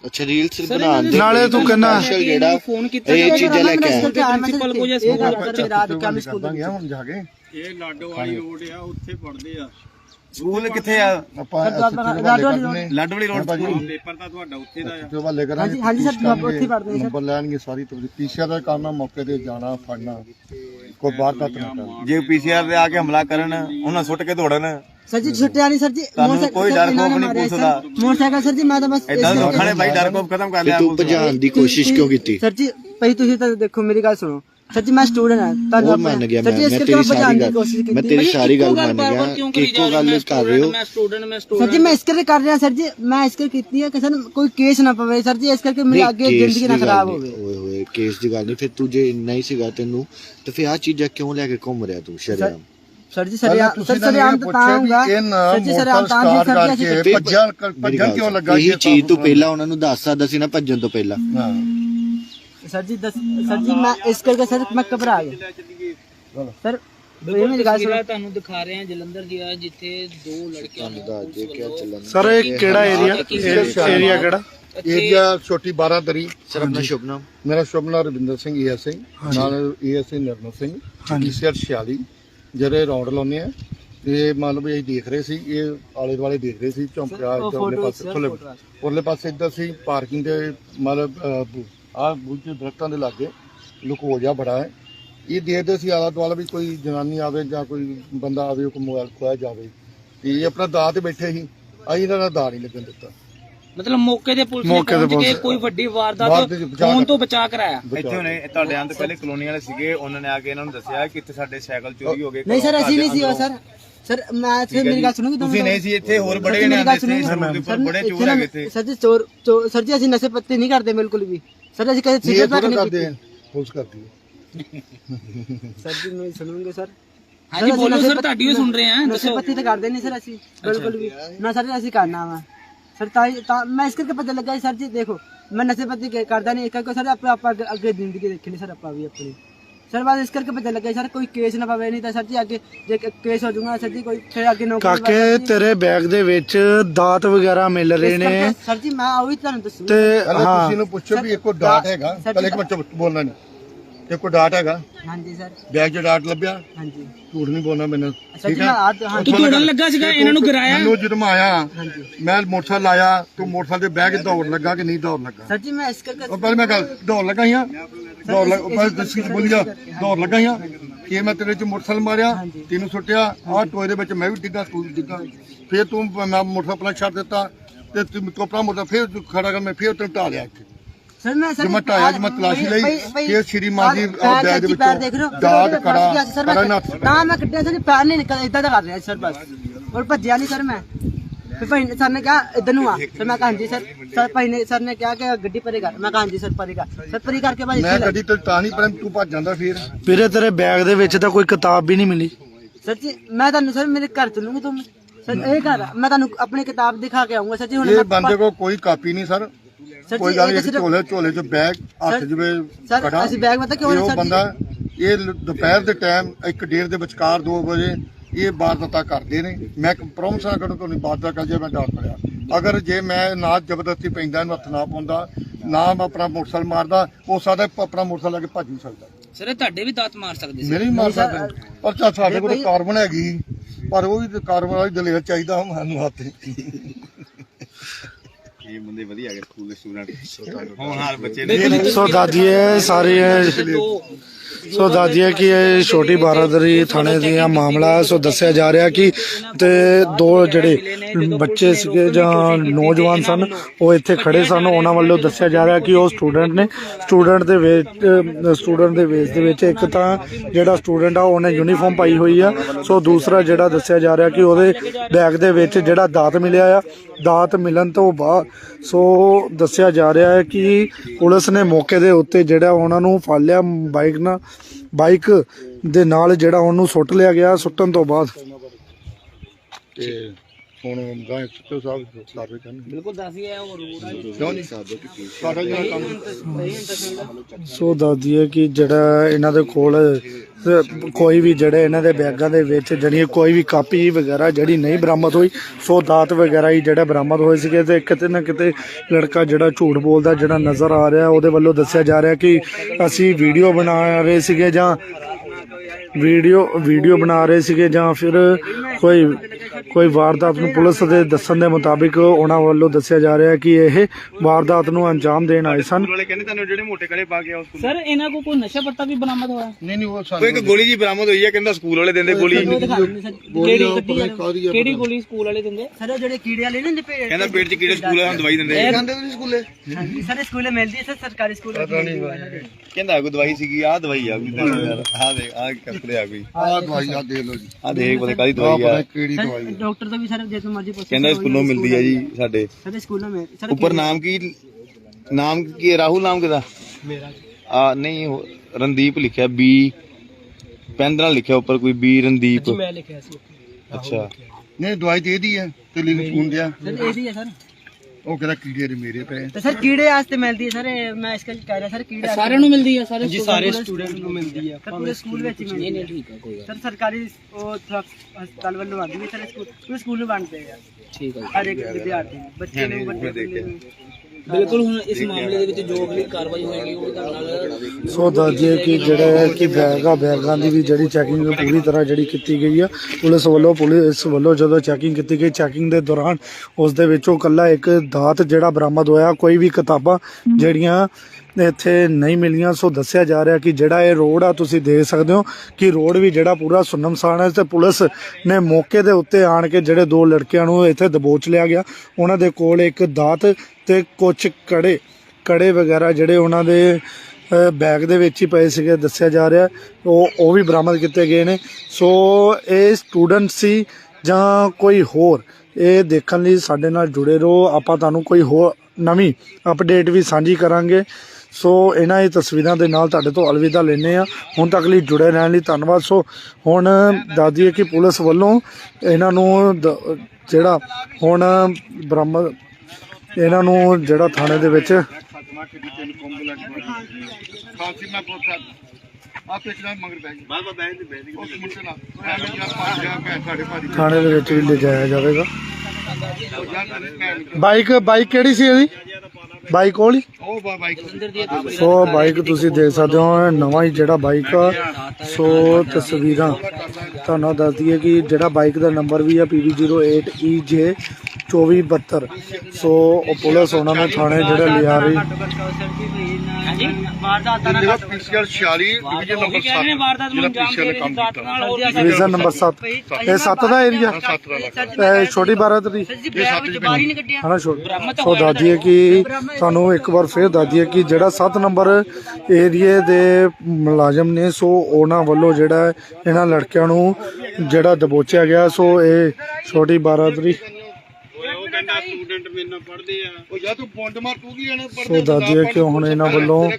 F: ਅੱਛਾ ਰੀਲਸ ਬਣਾਉਣ ਦੇ
D: ਨਾਲੇ ਤੂੰ ਕਹਿੰਦਾ
F: ਜਿਹੜਾ
E: ਫੋਨ ਕੀਤਾ
F: ਇਹ ਚੀਜ਼ਾਂ ਲੈ ਕੇ ਆਇਆ
E: ਪ੍ਰਿੰਸੀਪਲ ਕੋ ਜਾਂ
A: ਮੇਰਾ ਰਾਤ ਕੰਮ ਸਕੂਲ
C: ਤਾਂ ਗਿਆ ਹੁਣ ਜਾ ਕੇ।
G: ਇਹ ਲਾਡੋ ਵਾਲੀ ਰੋਡ ਆ ਉੱਥੇ ਪੜਦੇ ਆ।
B: ਸਕੂਲ ਕਿੱਥੇ ਆ?
C: ਆਪਾਂ
A: ਲਾਡੋ ਵਾਲੀ
B: ਰੋਡ
G: ਪੇਪਰ ਤਾਂ ਤੁਹਾਡਾ ਉੱਥੇ ਦਾ ਆ।
C: ਜੋ ਵਾਲੇ ਕਰਾਂਗੇ
A: ਹਾਂਜੀ ਹਾਂਜੀ ਸਰ ਆਪਾਂ ਉੱਥੇ ਹਾਂ ਸਰ।
C: ਨੰਬਰ ਲੈਣਗੇ ਸਾਰੀ ਤੁਸੀਂ। ਪੀਸੀਆਰ ਦਾ ਕਰਨਾ ਮੌਕੇ ਤੇ ਜਾਣਾ ਫੜਨਾ। ਕੋਈ ਬਾਹਰ ਤੱਕ ਨਾ ਕਰਨਾ।
B: ਜੇ ਪੀਸੀਆਰ ਤੇ ਆ ਕੇ ਹਮਲਾ ਕਰਨ ਉਹਨਾਂ ਸੁੱਟ ਕੇ ਦੌੜਨ।
A: ਸਰ ਜੀ ਛੁੱਟਿਆ ਨਹੀਂ ਸਰ ਜੀ।
B: ਕੋਈ ਡਰ
A: ਨੇ
B: ਨਹੀਂ ਦਾ।
A: ਸਰ। ਮੋਟਰਸਾਈਕਲ ਸਰ ਜੀ ਮੈਂ ਤਾਂ ਬਸ
B: ਇਦਾਂ ਲੋਕਾਂ ਨੇ ਬਾਈ ਡਰ ਕੋਪ ਖਤਮ ਕਰ ਲਿਆ
F: ਤੂੰ ਭਜਾਉਣ ਦੀ ਕੋਸ਼ਿਸ਼ ਕਿਉਂ ਕੀਤੀ?
A: ਸਰ ਜੀ ਭਾਈ ਤੁਸੀਂ ਤਾਂ ਦੇਖੋ ਮੇਰੀ ਗੱਲ ਸੁਣੋ। ਸਰ ਜੀ ਮੈਂ ਸਟੂਡੈਂਟ ਹਾਂ ਤੁਹਾਨੂੰ
F: ਉਹ ਮੰਨ ਗਿਆ
A: ਸਰ
F: ਮੈਂ
A: ਜੀ ਇਸ
F: ਮੈਂ
A: ਕਰਕੇ
F: ਤੇਰੀ ਸਾਰੀ
A: ਦੀ
F: ਗੱਲ
A: ਕੋਸ਼ਿਸ਼
F: ਮੈਂ ਤੇਰੀ ਸਾਰੀ ਗੱਲ ਮੰਨ ਗਿਆ ਇੱਕੋ
E: ਜਾ
F: ਗੱਲ ਕਰ ਰਹੇ ਹੋ
E: ਮੈਂ ਸਟੂਡੈਂਟ ਮੈਂ
A: ਸਰ
E: ਸਟੂਡੈਂਟ।
A: ਜੀ ਮੈਂ ਇਸ ਕਰਕੇ ਕਰ ਰਿਹਾ ਸਰ ਜੀ ਮੈਂ ਇਸ ਕਰਕੇ ਕੀਤੀ ਹੈ ਕਿ ਸਰ ਕੋਈ ਕੇਸ ਨਾ ਪਵੇ ਸਰ ਜੀ ਇਸ ਕਰਕੇ ਮੇਰੀ ਅੱਗੇ ਜ਼ਿੰਦਗੀ ਨਾ ਖਰਾਬ ਹੋਵੇ।
F: ਓਏ ਹੋਏ ਕੇਸ ਦੀ ਗੱਲ ਨਹੀਂ ਫਿਰ ਤੂੰ ਜੇ ਇੰਨਾ ਹੀ ਸੀਗਾ ਤੈਨੂੰ ਤੇ ਫਿਰ ਆ ਚੀਜ਼ਾਂ ਕਿਉਂ ਲੈ ਕੇ ਘੁੰਮ ਰਿਹਾ ਤੂੰ ਸ਼ਰਿਆਮ?
A: Sir ji sir sir sir ਆਮ
C: ਨਾ
A: ਸਰ ਜੀ ਸਰ ਆਮ ਤਾਂ
C: ਸਟਾਰਟ
A: ਸਰ ਜੀ
C: ਭੱਜਣ ਕਿਉਂ ਲੱਗਾ
F: ਇਹੀ
C: ਜੀ
F: ਚੀਜ਼ ਤੋਂ ਪਹਿਲਾਂ ਉਹਨਾਂ ਨੂੰ ਦੱਸ ਸਕਦਾ ਸੀ ਨਾ ਭੱਜਣ ਤੋਂ ਪਹਿਲਾਂ।
C: ਹਾਂ।
A: ਸਰ ਜੀ ਦੱਸ ਸਰ ਜੀ ਮੈਂ ਇਸ ਕਰਕੇ ਸਰ ਮੈਂ ਘਬਰਾ ਗਿਆ। ਸਰ ਇਹ ਮੇਰੀ ਗੱਲ ਸੁਣੋ।
E: ਜਿਹੜਾ ਤੁਹਾਨੂੰ ਦਿਖਾ ਰਹੇ ਹਾਂ ਜਲੰਧਰ ਦੀ ਜਿੱਥੇ ਦੋ ਲੜਕਿਆਂ ਨੂੰ
D: ਸਰ ਇਹ ਕਿਹੜਾ ਏਰੀਆ ਏਰੀਆ ਕਿਹੜਾ?
C: ਏਰੀਆ ਛੋਟੀ 12 ਦਰੀ
F: ਸਰ ਆਪਣਾ ਸ਼ੁਭ ਨਾਮ?
C: ਮੇਰਾ ਸ਼ੁਭ ਨਾਮ ਰਵਿੰਦਰ ਸਿੰਘ ਏ ਸਿੰਘ ਨਾਲ ਏ ਸਿੰਘ ਨਿਰਮਲ ਸਿੰਘ। ਪੀਸੀਆਰ 46 ਜਿਹੜੇ ਰੌਂਡ ਲਾਉਂਦੇ ਆ ਤੇ ਮੰਨ ਲਓ ਵੀ ਅਸੀਂ ਦੇਖ ਰਹੇ ਸੀ ਇਹ ਆਲੇ ਦੁਆਲੇ ਦੇਖ ਰਹੇ ਸੀ ਚੌਂਕਿਆ ਚੌਂਲੇ ਪਾਸੇ ਥੱਲੇ।
A: ਆ।
C: ਉਰਲੇ ਪਾਸੇ ਇੱਧਰ ਸੀ ਪਾਰਕਿੰਗ ਦੇ ਮਤਲਬ ਆ ਬੂਝੇ ਦਰਖਤਾਂ ਦੇ ਲਾਗੇ ਲੁਕੋ ਜਾ ਬੜਾ ਹੈ। ਇਹ ਦੇਖਦੇ ਸੀ ਆਲਾ ਦੁਆਲਾ ਵੀ ਕੋਈ ਜਨਾਨੀ ਆਵੇ ਜਾਂ ਕੋਈ ਬੰਦਾ ਆਵੇ ਉਹ ਮੋਬਾਈਲ ਖੋਇਆ ਜਾਵੇ। ਤੇ ਇਹ ਆਪਣਾ ਦਾਅ ਤੇ ਬੈਠੇ ਸੀ। ਅਸੀਂ ਇਹਨਾਂ ਦਾ ਦਾਅ ਨਹੀਂ ਲੱਗਣ ਦਿੱਤਾ।
E: ਮਤਲਬ ਮੌਕੇ ਤੇ ਪੁਲਿਸ ਨੇ
D: ਮੌਕੇ ਤੇ
E: ਪਹੁੰਚ ਕੇ
D: ਪੁਲਿਸ-
E: ਕੋਈ ਵੱਡੀ
C: ਵਾਰਦਾਤ
E: ਵਾਰਦਾਤ
C: ਤੋਂ ਬਚਾ
E: ਹੋਣ ਤੋਂ ਬਚਾ ਕਰਾਇਆ।
B: ਇੱਥੇ ਹੁਣੇ ਤੁਹਾਡੇ ਤੋਂ ਪਹਿਲੇ ਕਲੋਨੀ ਵਾਲੇ ਸੀਗੇ ਉਹਨਾਂ ਨੇ ਆ ਕੇ ਇਹਨਾਂ ਨੂੰ ਦੱਸਿਆ ਕਿ ਇੱਥੇ ਸਾਡੇ ਸਾਈਕਲ ਚੋਰੀ ਹੋ ਗਏ
A: ਨਹੀਂ ਸਰ ਅਸੀਂ ਨਹੀਂ ਸੀ ਉਹ
B: ਅੰਦਰੋਂ।
A: ਸਰ। ਸਰ ਮੈਂ ਇੱਥੇ ਮੇਰੀ ਗੱਲ ਸੁਣੋਗੇ
B: ਤੁਸੀਂ ਨਹੀਂ ਸੀ ਇੱਥੇ ਹੋਰ ਬੜੇ ਨੇ ਆਂਦੇ ਸੀ ਸਰ ਬੜੇ ਚੋਰ ਹੈਗੇ ਇੱਥੇ।
A: ਸਰ ਜੀ ਚੋਰ ਚੋਰ- ਸਰ ਜੀ ਅਸੀਂ ਨਸ਼ੇ ਪੱਤੇ ਨਹੀਂ ਕਰਦੇ ਬਿਲਕੁਲ ਵੀ। ਸਰ ਅਸੀਂ ਕਦੇ ਸਿਗਰਟ ਤੱਕ ਨਹੀਂ
C: ਕਰਦੇ
A: ਪੀਤੇ
C: ਪੁਲਿਸ ਕਰਦੀ ਹੈ
A: ਸਰ ਜੀ ਨਹੀਂ ਸੁਣੋਗੇ ਸਰ?
E: ਹਾਂਜੀ ਬੋਲੋ ਸਰ ਤੁਹਾਡੀ ਵੀ ਸੁਣ ਰਹੇ ਆ
A: ਨਸ਼ੇ
E: ਦੱਸੋ।
A: ਪੱਤੇ ਤਾਂ ਕਰਦੇ ਨਹੀਂ ਸਰ ਅਸੀਂ। ਬਿਲਕੁਲ ਵੀ। ਨਾ ਸਰ ਅਸੀਂ ਕਰਨਾ ਵਾ। ਸਰ ਤਾਂ ਹੀ- ਮੈਂ ਇਸ ਕਰਕੇ ਪਤਾ ਲੱਗਾ ਸਰ ਜੀ ਦੇਖੋ ਮੈਂ ਨਸ਼ੇ ਪੱਤੇ ਕਰਦਾ ਨਹੀਂ ਇੱਕ ਸਰ ਆਪਾਂ ਅੱਗੇ ਜ਼ਿੰਦਗੀ ਦੇਖਣੀ ਸਰ ਆਪਾਂ ਵੀ ਆਪਣੀ। ਸਰ ਬਾਅਦ ਇਸ ਕਰਕੇ ਪਤਾ ਲੱਗਾ ਸਰ ਕੋਈ ਕੇਸ ਨਾ ਪਵੇ ਨਹੀਂ ਤਾਂ ਸਰ ਜੀ ਅੱਗੇ ਜੇ ਕ- ਕੇਸ ਹੋ ਜਾਊਗਾ ਸਰ ਜੀ ਕੋਈ ਫਿਰ ਅੱਗੇ ਨੌਕਰੀ
D: ਕਾਕੇ
A: ਵਾਸਤੇ
D: ਤੇਰੇ ਬੈਗ ਦੇ ਵਿੱਚ ਦਾਤ ਵਗੈਰਾ ਮਿਲ ਰਹੇ
A: ਇਸ
D: ਨੇ
A: ਸਰ ਜੀ ਮੈਂ ਉਹ ਵੀ ਤੁਹਾਨੂੰ ਦੱਸੂ
D: ਤੇ
C: ਪਹਿਲਾਂ
D: ਹਾਂ।
C: ਤੁਸੀਂ ਨੂੰ ਪੁੱਛੋ ਵੀ ਇੱਕੋ ਡਾਟ ਹੈਗਾ।
A: ਸਰ,
C: ਪਹਿਲੇ ਇੱਕ ਮਿੰਟ ਚੁੱਪ ਬੋਲਣਾ ਨਹੀਂ। ਇੱਕੋ ਡਾਟ ਹੈਗਾ।
A: ਹਾਂਜੀ ਸਰ।
C: ਬੈਗ 'ਚ ਡਾਟ ਲੱਭਿਆ।
A: ਹਾਂਜੀ।
C: ਝੂਠ ਨਹੀਂ ਬੋਲਣਾ ਮੈਨੂੰ।
A: ਜੀ
C: ਠੀਕ
A: ਮੈਂ
C: ਹੈ।
A: ਹਾਂਜੀ
E: ਤੂੰ ਦੌੜਨ ਲੱਗਾ ਸੀਗਾ ਇਹਨਾਂ ਨੂੰ ਗਿਰਾਇਆ
C: ਮੈਨੂੰ ਜਦੋਂ ਮੈਂ ਆਇਆ ਮੈਂ ਮੋਟਰਸਾਈਕਲ ਆਇਆ ਤੂੰ ਮੋਟਰਸਾਈਕਲ ਦੇ ਕੇ ਦੌੜ ਲੱਗਾ ਕਿ ਨਹੀਂ ਦੌੜ ਲੱਗਾ?
A: ਸਰ ਜੀ ਮੈਂ ਇਸ ਕਰਕੇ
C: ਉਹ ਪਹਿਲੇ ਮੈਂ ਗੱਲ ਦੌੜ ਲੱਗਾ ਹੀ ਆ ਦੌੜ ਲੱਗ ਬਸ ਦੱਸੀ ਬੋਲੀਆ ਦੌੜ ਲੱਗਾ ਹੀ ਆ ਕਿ ਮੈਂ ਤੇਰੇ ਚ ਮੋਟਰਸਾਈਕਲ ਮਾਰਿਆ ਤੈਨੂੰ ਸੁੱਟਿਆ ਆਹ ਟੋਏ ਦੇ ਵਿੱਚ ਮੈਂ ਵੀ ਡਿੱਗਾ ਤੂੰ ਵੀ ਡਿੱਗਾ। ਫਿਰ ਤੂੰ ਮੈਂ ਮੋਟਰਸਾਈਕਲ ਆਪਣਾ ਛੱਡ ਦਿੱਤਾ ਤੇ ਤੂੰ ਕੋਪਰਾ ਮੋਟਰ ਫਿਰ ਤੂੰ ਖੜਾ ਕਰ ਮੈਂ ਫਿਰ ਤੈਨੂੰ ਢਾਲਿਆ ਇੱਥੇ।
A: ਸਰ ਮੈਂ ਸਰ
C: ਜੇ ਮੈਂ ਢਾਇਆ ਜੀ ਮੈਂ ਤਲਾਸ਼ੀ ਲਈ ਕਿ ਸ਼੍ਰੀਮਾਨ ਦੀ ਆਹ ਬੈਗ ਦੇ ਵਿੱਚੋਂ
A: ਫਸ
C: ਕੜਾ
A: ਸਰ
C: ਕੜਾ
A: ਮੈਂ ਮੈਂ ਕੱਢਿਆ ਸਰ ਪੈਰ ਨਹੀਂ ਨਿਕਲ ਇਦਾਂ ਦਾ ਕਰ ਰਿਹਾ ਸਰ ਬਸ। ਔਰ ਭੱਜਿਆ ਨਹੀਂ ਸਰ ਮੈਂ। ਫਿਰ ਭਾਈ ਨੇ- ਸਰ ਨੇ ਕਿਹਾ ਇਧਰ ਨੂੰ ਆ। ਸਰ ਮੈਂ ਕਿਹਾ ਹਾਂਜੀ ਸਰ। ਸਰ ਭਾਈ ਨੇ ਸਰ ਨੇ ਕਿਹਾ ਕਿ ਗੱਡੀ ਪਰੇ ਕਰ। ਮੈਂ ਕਿਹਾ ਹਾਂਜੀ ਸਰ ਪਰੇ ਕਰ। ਸਰ ਪਰੇ ਕਰਕੇ ਭਾਈ
C: ਮੈਂ ਗੱਡੀ ਤੇ ਤਾਂ ਨਹੀਂ ਪਰ ਤੂੰ ਭੱਜ ਜਾਂਦਾ ਫਿਰ।
D: ਵੀਰੇ ਤੇਰੇ ਬੈਗ ਦੇ ਵਿੱਚ ਤਾਂ ਕੋਈ ਕਿਤਾਬ ਵੀ ਨਹੀਂ ਮਿਲੀ।
A: ਸਰ ਜੀ ਮੈਂ ਤੁਹਾਨੂੰ ਸਰ ਮੇਰੇ ਘਰ ਚੱਲੂੰਗੀ ਤੁਮ ਸਰ ਇਹ ਘਰ ਮੈਂ ਤੁਹਾਨੂੰ ਆਪਣੀ ਕਿਤਾਬ ਦਿਖਾ ਕੇ ਆਉਂਗਾ ਸਰ ਜੀ ਹੁਣ
C: ਇਹ ਬੰਦੇ ਕੋਲ ਕੋਈ ਕਾਪੀ ਨਹੀਂ ਸਰ। ਕੋਈ
A: ਜੀ,
C: ਗੱਲ
A: ਇਹ
C: ਨਹੀਂ ਝੋਲੇ ਝੋਲੇ ਚ ਬੈਗ ਹੱਥ ਜਵੇ
A: ਸਰ, ਅਸੀਂ ਬੈਗ ਪਤਾ ਕਿਉਂ ਸਰ ਜੀ?
C: ਬੰਦਾ ਇਹ ਦੁਪਹਿਰ ਦੇ ਟਾਈਮ 1:30 ਦੇ ਵਿਚਕਾਰ 2 ਵਜੇ ਇਹ ਵਾਰਦਾਤਾਂ ਕਰਦੇ ਨੇ। ਮੈਂ ਪ੍ਰੋਮਿਸ ਨਾ ਕਰੂੰ ਤੁਹਾਨੂੰ ਵਾਰਦਾਤ ਕਰ ਜੇ ਮੈਂ ਡਰ ਪੜਿਆ ਅਗਰ ਜੇ ਮੈਂ ਨਾ ਜ਼ਬਰਦਸਤੀ ਪੈਂਦਾ ਇਹਨੂੰ ਹੱਥ ਨਾ ਪਾਉਂਦਾ ਨਾ ਮੈਂ ਆਪਣਾ ਮੋਟਰਸਾਈਕਲ ਮਾਰਦਾ ਉਹ ਸਾਡਾ ਆਪਣਾ ਮੋਟਰਸਾਈਕਲ ਲੈ ਕੇ ਭੱਜ ਨਹੀਂ ਸਕਦਾ।
E: ਸਰ ਇਹ ਤੁਹਾਡੇ ਵੀ ਦਾਤ ਮਾਰ ਸਕਦੇ ਸੀ।
C: ਮੇਰੇ ਵੀ ਮਾਰ ਸਕਦਾ ਪਰ ਚਾ ਸਾਡੇ ਕੋਲ ਕਾਰਬਨ ਹੈਗੀ ਪਰ ਉਹ ਵੀ ਕਾਰਬਨ ਵਾਲੀ ਦਲੇਰ ਚਾਹੀਦਾ ਮੈਨੂੰ ਹੱਥ
B: ਇਹ ਬੰਦੇ ਵਧੀਆ ਹੈਗੇ ਸਕੂਲ ਦੇ ਸਟੂਡੈਂਟ ਹੁਣ ਹਾਲ ਬੱਚੇ ਨੇ।
D: ਸੋ ਦਾਦੀਏ ਸਾਰੇ ਸੋ ਦਾਦੀਏ ਕਿ ਇਹ ਛੋਟੀ ਬਾਰਾਦਰੀ ਥਾਣੇ ਦੀਆਂ ਮਾਮਲਾ ਹੈ। ਸੋ ਦੱਸਿਆ ਜਾ ਰਿਹਾ ਕਿ ਤੇ ਦੋ ਜਿਹੜੇ ਬੱਚੇ ਸੀਗੇ ਜਾਂ ਨੌਜਵਾਨ ਸਨ, ਉਹ ਇੱਥੇ ਖੜੇ ਸਨ। ਉਹਨਾਂ ਵੱਲੋਂ ਦੱਸਿਆ ਜਾ ਰਿਹਾ ਕਿ ਉਹ ਸਟੂਡੈਂਟ ਨੇ। ਸਟੂਡੈਂਟ ਦੇ ਵੇਚ ਸਟੂਡੈਂਟ ਦੇ ਵੇਚ ਦੇ ਵਿੱਚ ਇੱਕ ਤਾਂ ਜਿਹੜਾ ਸਟੂਡੈਂਟ ਆ, ਉਹਨੇ ਯੂਨੀਫਾਰਮ ਪਾਈ ਹੋਈ ਆ। ਸੋ ਦੂਸਰਾ ਜਿਹੜਾ ਦੱਸਿਆ ਜਾ ਰਿਹਾ ਕਿ ਉਹਦੇ ਬੈਗ ਦੇ ਵਿੱਚ ਜਿਹੜਾ ਦਾਤ ਮਿਲਿਆ ਆ, ਦਾਤ ਮਿਲਣ ਤੋਂ ਬਾਅਦ, ਸੋ ਦੱਸਿਆ ਜਾ ਰਿਹਾ ਹੈ ਕਿ ਪੁਲਿਸ ਨੇ ਮੌਕੇ ਦੇ ਉੱਤੇ ਜਿਹੜਾ ਉਹਨਾਂ ਨੂੰ ਫੜ ਲਿਆ, ਬਾਈਕ ਨਾਲ। ਬਾਈਕ ਦੇ ਨਾਲ ਜਿਹੜਾ ਉਹਨੂੰ ਸੁੱਟ ਲਿਆ ਗਿਆ ਸੁੱਟਣ ਤੋਂ ਬਾਅਦ।
C: ਤੇ ਹੁਣ ਗਾਂ ਸੁੱਤੇ ਸਾਹਿਬ ਕਾਰਵਾਈ ਕਰਨ।
E: ਬਿਲਕੁਲ ਦੱਸਿਆ ਉਹ ਰੋਡ ਆ
C: ਕਿਉਂ ਨਹੀਂ? ਸਾਡਾ ਜਿਹੜਾ ਕੰਮ?
D: ਸੋ ਦੱਸ ਦਈਏ ਕਿ ਜਿਹੜਾ ਇਹਨਾਂ ਦੇ ਕੋਲ ਅਹ, ਕੋਈ ਵੀ ਜਿਹੜੇ ਇਹਨਾਂ ਦੇ ਬੈਗਾਂ ਦੇ ਵਿੱਚ ਜਿਹੜੀ ਕੋਈ ਵੀ ਕਾਪੀ ਵਗੈਰਾ ਜਿਹੜੀ ਨਹੀਂ ਬਰਾਮਦ ਹੋਈ ਸੋ ਦਾਤ ਵਗੈਰਾ ਹੀ ਜਿਹੜਾ ਬਰਾਮਦ ਹੋਏ ਸੀਗੇ ਤੇ ਕਿਤੇ ਨਾ ਕਿਤੇ ਲੜਕਾ ਜਿਹੜਾ ਝੂਠ ਬੋਲਦਾ ਜਿਹੜਾ ਨਜ਼ਰ ਆ ਰਿਹਾ ਉਹਦੇ ਵੱਲੋਂ ਦੱਸਿਆ ਜਾ ਰਿਹਾ ਕਿ ਅਸੀਂ ਵੀਡੀਓ ਬਣਾ ਰਹੇ ਸੀਗੇ ਜਾਂ ਵੀਡੀਓ ਵੀਡੀਓ ਬਣਾ ਰਹੇ ਸੀਗੇ ਜਾਂ ਫਿਰ ਕੋਈ ਕੋਈ ਵਾਰਦਾਤ ਨੂੰ ਪੁਲਿਸ ਦੇ ਦੱਸਣ ਦੇ ਮੁਤਾਬਿਕ ਉਹਨਾਂ ਵੱਲੋਂ ਦੱਸਿਆ ਜਾ ਰਿਹਾ ਕਿ ਇਹ ਵਾਰਦਾਤ ਨੂੰ ਅੰਜਾਮ ਦੇਣ ਆਏ ਸਨ।
B: ਵਾਲੇ ਕਹਿੰਦੇ ਤੁਹਾਨੂੰ ਜਿਹੜੇ ਮੋਟੇ ਕਲੇ ਪਾ ਕੇ ਆਓ ਸਕੂਲ।
E: ਸਰ ਇਹਨਾਂ ਕੋਲ ਕੋਈ ਨਸ਼ਾ ਪੱਤਾ ਵੀ ਬਰਾਮਦ ਹੋਇਆ?
C: ਨਹੀਂ ਨਹੀਂ ਉਹ
B: ਕੋਈ
C: ਸਾਨੂੰ
B: ਇੱਕ ਗੋਲੀ ਜੀ ਬਰਾਮਦ ਹੋਈ ਹੈ ਕਹਿੰਦਾ ਸਕੂਲ ਵਾਲੇ ਦਿੰਦੇ ਗੋਲੀ।
E: ਕਿਹੜੀ ਗੱਡੀ ਕਿਹੜੀ ਗੋਲੀ ਸਕੂਲ ਵਾਲੇ ਦਿੰਦੇ?
A: ਸਰ ਉਹ ਜਿਹੜੇ ਕੀੜੇ ਵਾਲੇ ਨੇ ਪੇੜ
B: ਕਹਿੰਦਾ ਪੇਟ 'ਚ ਕੀੜੇ ਸਕੂਲ ਵਾਲੇ ਨੂੰ ਦਵਾਈ ਦਿੰਦੇ
C: ਜਾਂਦੇ ਤੁਸੀਂ ਸਕੂਲੇ?
A: ਹਾਂਜੀ ਸਰ ਸਕੂਲੇ ਮਿਲਦੀ ਹੈ ਸਰ ਸਰਕਾਰੀ ਸਕੂਲ
B: ਕਹਿੰਦਾ ਕੋਈ ਦਵਾਈ ਸੀਗੀ ਆਹ ਦਵਾਈ ਆ ਕੋਈ ਯਾਰ ਆਹ ਦੇ ਆਹ ਕੱਪੜੇ ਆ ਕੋਈ?
C: ਆਹ ਦਵਾਈ ਆ ਦੇ ਲਓ ਜੀ।
B: ਆਹ ਦੇਖ ਪਤਾ ਕਾਦੀ ਦਵਾਈ ਆ।
C: ਕਿਹੜੀ ਦਵਾਈ ਆ।
A: ਡਾਕਟਰ ਤੋਂ ਵੀ ਸਰ ਜੇ ਤੋਂ ਮਰਜ਼ੀ ਪੁੱਛੋ
B: ਕਹਿੰਦਾ ਸਕੂਲੋਂ ਮਿਲਦੀ ਹੈ ਜੀ ਸਾਡੇ।
A: ਸਰ ਸਕੂਲੋਂ ਮਿਲ ਸਰ
B: ਉੱਪਰ ਨਾਮ ਕੀ ਨਾਮ ਕੀ ਹੈ? ਰਾਹੁਲ ਨਾਮ ਕਿਦਾ ਮੇਰਾ ਆ ਨਹੀਂ ਉਹ ਰਣਦੀਪ ਲਿਖਿਆ ਬੀ। ਪੈਨ ਨਾਲ ਲਿਖਿਆ ਉੱਪਰ ਕੋਈ ਬੀ ਰਣਦੀਪ।
A: ਮੈਂ ਲਿਖਿਆ ਸੀ
B: ਅੱਛਾ।
C: ਨਹੀਂ ਦਵਾਈ ਤੇ ਇਹਦੀ ਹੈ ਤੇ ਲਿਖ ਫੋਨ ਦਿਆ
A: ਸਰ ਇਹਦੀ ਹੈ ਸਰ।
C: ਉਹ ਕਹਿੰਦਾ ਕੀੜੇ ਦੇ ਮੇਰੇ ਪਏ।
A: ਤੇ ਸਰ ਕੀੜੇ ਵਾਸਤੇ ਮਿਲਦੀ ਹੈ ਸਰ ਇਹ ਮੈਂ ਇਸ ਕਰਕੇ ਕਹਿ ਰਿਹਾ ਸਰ ਕੀੜੇ
E: ਸਾਰਿਆਂ ਨੂੰ ਮਿਲਦੀ ਹੈ ਸਾਰੇ
A: ਜੀ ਸਾਰੇ ਸਟੂਡੈਂਟ ਨੂੰ ਮਿਲਦੀ ਹੈ ਪੂਰੇ ਸਕੂਲ ਵਿੱਚ ਮਿਲਦੀ ਹੈ।
E: ਠੀਕ ਹੈ ਕੋਈ
A: ਸਰ ਸਰਕਾਰੀ ਉਹ ਥੋੜਾ ਹਸਪਤਾਲ ਵੱਲੋਂ ਆਉਂਦੀ ਹੈ ਸਰ ਸਕੂਲ ਪੂਰੇ ਸਕੂਲ ਨੂੰ ਵੰਡਦੇ ਆ।
E: ਠੀਕ ਹੈ
A: ਹਰ ਇੱਕ ਵਿਦਿਆਰਥੀ ਨੂੰ ਬੱਚੇ ਨੂੰ ਬੰਦੇ ਨੂੰ।
E: ਬਿਲਕੁਲ ਹੁਣ ਇਸ ਮਾਮਲੇ ਦੇ ਵਿੱਚ ਜੋ ਅਗਲੀ ਕਾਰਵਾਈ ਹੋਏਗੀ, ਉਹ ਤੁਹਾਡੇ ਨਾਲ
D: ਸੋ ਦੱਸ ਕਿ ਜਿਹੜਾ ਕਿ ਬੈਗਾ ਬੈਗਾਂ ਦੀ ਵੀ ਜਿਹੜੀ ਚੈਕਿੰਗ ਪੂਰੀ ਤਰ੍ਹਾਂ ਜਿਹੜੀ ਕੀਤੀ ਗਈ ਆ। ਪੁਲਿਸ ਵੱਲੋਂ ਪੁਲਿਸ ਵੱਲੋਂ ਜਦੋਂ ਚੈਕਿੰਗ ਕੀਤੀ ਗਈ ਚੈਕਿੰਗ ਦੇ ਦੌਰਾਨ ਉਸ ਦੇ ਵਿੱਚੋਂ ਕੱਲਾ ਇੱਕ ਦਾਤ ਜਿਹੜਾ ਬਰਾਮਦ ਹੋਇਆ, ਕੋਈ ਵੀ ਕਿਤਾਬਾਂ ਜਿਹੜੀਆਂ ਇੱਥੇ ਨਹੀਂ ਮਿਲੀਆਂ। ਸੋ ਦੱਸਿਆ ਜਾ ਰਿਹਾ ਕਿ ਜਿਹੜਾ ਇਹ ਰੋਡ ਆ, ਤੁਸੀਂ ਦੇਖ ਸਕਦੇ ਹੋ ਕਿ ਰੋਡ ਵੀ ਜਿਹੜਾ ਪੂਰਾ ਸੁਨਮਸਾਨ ਹੈ। ਤੇ ਪੁਲਿਸ ਨੇ ਮੌਕੇ ਦੇ ਉੱਤੇ ਆਣ ਕੇ ਜਿਹੜੇ ਦੋ ਲੜਕਿਆਂ ਨੂੰ ਇੱਥੇ ਦਬੋਚ ਲਿਆ ਗਿਆ। ਉਹਨਾਂ ਦੇ ਕੋਲ ਇੱਕ ਦਾਤ ਤੇ ਕੁਝ ਕੜੇ ਕੜੇ ਵਗੈਰਾ ਜਿਹੜੇ ਉਹਨਾਂ ਦੇ ਬੈਗ ਦੇ ਵਿੱਚ ਹੀ ਪਏ ਸੀਗੇ, ਦੱਸਿਆ ਜਾ ਰਿਹਾ। ਉਹ ਉਹ ਵੀ ਬਰਾਮਦ ਕੀਤੇ ਗਏ ਨੇ। ਸੋ ਇਹ ਸਟੂਡੈਂਟ ਸੀ ਜਾਂ ਕੋਈ ਹੋਰ, ਇਹ ਦੇਖਣ ਲਈ ਸਾਡੇ ਨਾਲ ਜੁੜੇ ਰਹੋ। ਆਪਾਂ ਤੁਹਾਨੂੰ ਕੋਈ ਹੋਰ ਨਵੀਂ ਅਪਡੇਟ ਵੀ ਸਾਂਝੀ ਕਰਾਂਗੇ। ਸੋ ਇਹਨਾਂ ਇਹ ਤਸਵੀਰਾਂ ਦੇ ਨਾਲ ਤੁਹਾਡੇ ਤੋਂ ਅਲਵਿਦਾ ਲੈਨੇ ਆ ਹੁਣ ਤੱਕ ਲਈ ਜੁੜੇ ਰਹਿਣ ਲਈ ਧੰਨਵਾਦ। ਸੋ ਹੁਣ ਦਾਦੀ ਕਿ ਪੁਲਿਸ ਵੱਲੋਂ ਇਹਨਾਂ ਨੂੰ ਜਿਹੜਾ ਹੁਣ ਬਰਾਮਦ ਇਹਨਾਂ ਨੂੰ ਜਿਹੜਾ ਥਾਣੇ ਦੇ ਵਿੱਚ ਥਾਣੇ ਦੇ ਵਿੱਚ ਵੀ ਲਿਜਾਇਆ ਜਾਵੇਗਾ। ਬਾਈਕ ਬਾਈਕ ਕਿਹੜੀ ਸੀ ਇਹਦੀ? ਬਾਈਕ ਹੀ
C: ਬਾਈਕ
D: ਸੋ ਬਾਈਕ ਤੁਸੀਂ ਦੇਖ ਸਕਦੇ ਹੋ ਇਹ ਨਵਾਂ ਹੀ ਜਿਹੜਾ ਬਾਈਕ ਆ। ਸੋ ਤਸਵੀਰਾਂ ਤੁਹਾਨੂੰ ਦੱਸ ਦਈਏ ਕਿ ਜਿਹੜਾ ਬਾਈਕ ਦਾ ਨੰਬਰ ਵੀ ਆ PB08EJ 2472 ਸੋ ਉਹ ਪੁਲਿਸ ਉਹਨਾਂ ਨੂੰ ਥਾਣੇ ਜਿਹੜਾ ਲਿਆ ਰਹੀ।
C: ਜਿਹੜਾ ਪੀਸੀਆਰ 46 ਡਿਵੀਜ਼ਨ ਨੰਬਰ 7
E: ਕਹਿੰਦੇ ਵਾਰਦਾਤ ਨੂੰ
C: ਜਿਹੜਾ
E: ਅੰਜਾਮ
C: ਪੀਸੀਆਰ
E: ਦੇ
C: ਨੇ ਕੰਮ
E: ਦਾਤ
C: ਕੀਤਾ।
E: ਨਾਲ ਹੋਰ
D: ਡਿਵੀਜ਼ਨ ਨੰਬਰ 7 ਇਹ 7 ਦਾ ਏਰੀਆ
C: ਸੱਤ ਦਾ ਲੱਗਾ।
D: ਇਹ ਛੋਟੀ ਬਾਰਾਤ ਦੀ।
C: ਇਹ
D: ਹਨਾ ਛੋਟੀ ਸੋ ਦਾਦੀਏ ਕਿ ਤੁਹਾਨੂੰ ਇੱਕ ਵਾਰ ਫੇਰ ਦਾਦੀਏ ਕਿ ਜਿਹੜਾ 7 ਨੰਬਰ ਏਰੀਏ ਦੇ ਮੁਲਾਜ਼ਮ ਨੇ ਸੋ ਉਹਨਾਂ ਵੱਲੋਂ ਜਿਹੜਾ ਹੈ ਇਹਨਾਂ ਲੜਕਿਆਂ ਨੂੰ ਜਿਹੜਾ ਦਬੋਚਿਆ ਗਿਆ ਸੋ ਇਹ ਛੋਟੀ ਬਾਰਾਦਰੀ
G: ਸਟੂਡੈਂਟ ਮੇਰੇ ਨਾਲ ਪੜ੍ਹਦੇ ਆ।
C: ਉਹ ਜਾਂ ਤੂੰ ਪੁੰਡ ਮਾਰ ਤੂੰ ਕੀ ਇਹਨੇ
D: ਸੋ ਦਾਦੀਏ ਕਿ ਹੁਣ ਇਹਨਾਂ ਵੱਲੋਂ?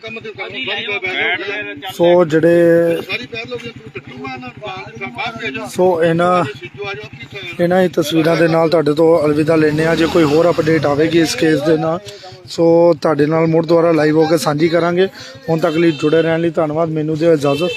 D: ਸੋ ਜਿਹੜੇ
C: ਸਾਰੀ ਪੈਰ ਲੋਗੇ ਤੂੰ ਟੱਟੂ ਮਾਰਨਾ ਬਾਹਰ ਭੇਜੋ
D: ਸੋ ਇਹਨਾਂ ਇਹਨਾਂ ਹੀ ਤਸਵੀਰਾਂ ਦੇ ਨਾਲ ਤੁਹਾਡੇ ਤੋਂ ਅਲਵਿਦਾ ਲੈਣੇ ਆ ਜੇ ਕੋਈ ਹੋਰ ਅਪਡੇਟ ਆਵੇਗੀ ਇਸ ਕੇਸ ਦੇ ਨਾਲ ਸੋ ਤੁਹਾਡੇ ਨਾਲ ਮੁੜ ਦੁਆਰਾ ਲਾਈਵ ਹੋ ਕੇ ਸਾਂਝੀ ਕਰਾਂਗੇ। ਹੁਣ ਤੱਕ ਲਈ ਜੁੜੇ ਰਹਿਣ ਲਈ ਧੰਨਵਾਦ। ਮੈਨੂੰ ਦਿਓ ਇਜਾਜ਼ਤ।